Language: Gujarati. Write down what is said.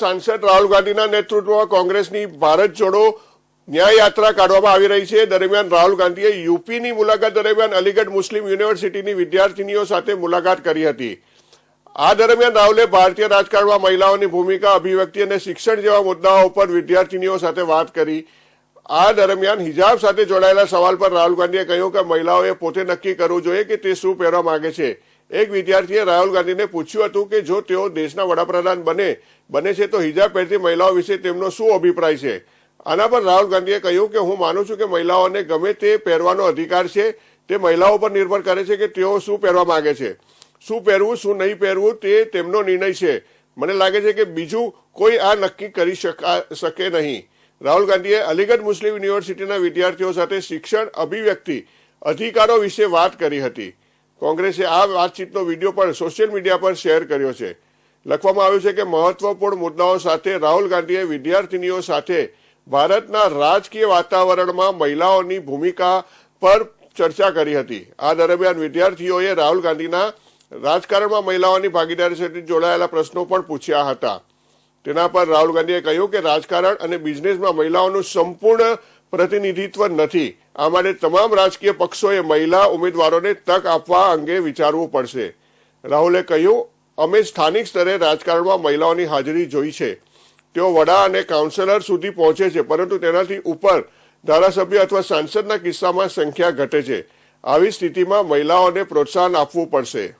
સાંસદ રાહુલ ગાંધીના નેતૃત્વમાં કોંગ્રેસની ભારત જોડો ન્યાય યાત્રા કાઢવામાં આવી રહી છે. દરમિયાન રાહુલ ગાંધીએ યુપીની મુલાકાત દરમિયાન અલીગઢ મુસ્લિમ યુનિવર્સિટીની વિદ્યાર્થીનીઓ સાથે મુલાકાત કરી હતી. આ દરમિયાન રાહુલે ભારતીય રાજકારણમાં મહિલાઓની ભૂમિકા, અભિવ્યક્તિ અને શિક્ષણ જેવા મુદ્દાઓ પર વિદ્યાર્થીનીઓ સાથે વાત કરી. આ દરમિયાન હિજાબ સાથે જોડાયેલા સવાલ પર રાહુલ ગાંધીએ કહ્યું કે મહિલાઓએ પોતે નક્કી કરવું જોઈએ કે તે શું પહેરવા માંગે છે. એક વિદ્યાર્થીએ રાહુલ ગાંધીને પૂછ્યું હતું કે જો તેઓ દેશના વડાપ્રધાન બને બને છે તો હિજાબ પહેરતી મહિલાઓ વિશે તેમનો શું અભિપ્રાય છે? આના પર રાહુલ ગાંધીએ કહ્યું કે હું માનું છું કે મહિલાઓને ગમે તે પહેરવાનો અધિકાર છે, તે મહિલાઓ પર નિર્ભર કરે છે કે તેઓ શું પહેરવા માંગે છે. શું પહેરવું, શું નહીં પહેરવું તે તેમનો નિર્ણય છે. મને લાગે છે કે બીજું કોઈ આ નક્કી કરી શકા નહીં. રાહુલ ગાંધીએ અલીગઢ મુસ્લિમ યુનિવર્સિટીના વિદ્યાર્થીઓ સાથે શિક્ષણ અભિવ્યક્તિ, અધિકારો વિશે વાત કરી હતી. કોંગ્રેસે આ વાતચીતનો વીડિયો પણ સોશિયલ મીડિયા પર શેર કર્યો છે. લખવામાં આવ્યું છે કે મહત્વપૂર્ણ મુદ્દાઓ સાથે રાહુલ ગાંધીએ વિદ્યાર્થીનીઓ સાથે ભારતના રાજકીય વાતાવરણમાં મહિલાઓની ભૂમિકા પર ચર્ચા કરી હતી. આ દરમિયાન વિદ્યાર્થીઓએ રાહુલ ગાંધીના રાજકારણમાં મહિલાઓની ભાગીદારી સાથે જોડાયેલા પ્રશ્નો પણ પૂછ્યા હતા. તેના પર રાહુલ ગાંધીએ કહ્યું કે રાજકારણ અને બિઝનેસમાં મહિલાઓનું સંપૂર્ણ પ્રતિનિધિત્વ નથી. આ માટે તમામ રાજકીય પક્ષોએ મહિલા ઉમેદવારોને તક આપવા અંગે વિચારવું પડશે. રાહુલે કહ્યું, અમે સ્થાનિક સ્તરે રાજકારણમાં મહિલાઓની હાજરી જોઈ છે. તેઓ વડા અને કાઉન્સિલર સુધી પહોંચે છે, પરંતુ તેનાથી ઉપર ધારાસભ્ય અથવા સાંસદના કિસ્સામાં સંખ્યા ઘટે છે. આવી સ્થિતિમાં મહિલાઓને પ્રોત્સાહન આપવું પડશે.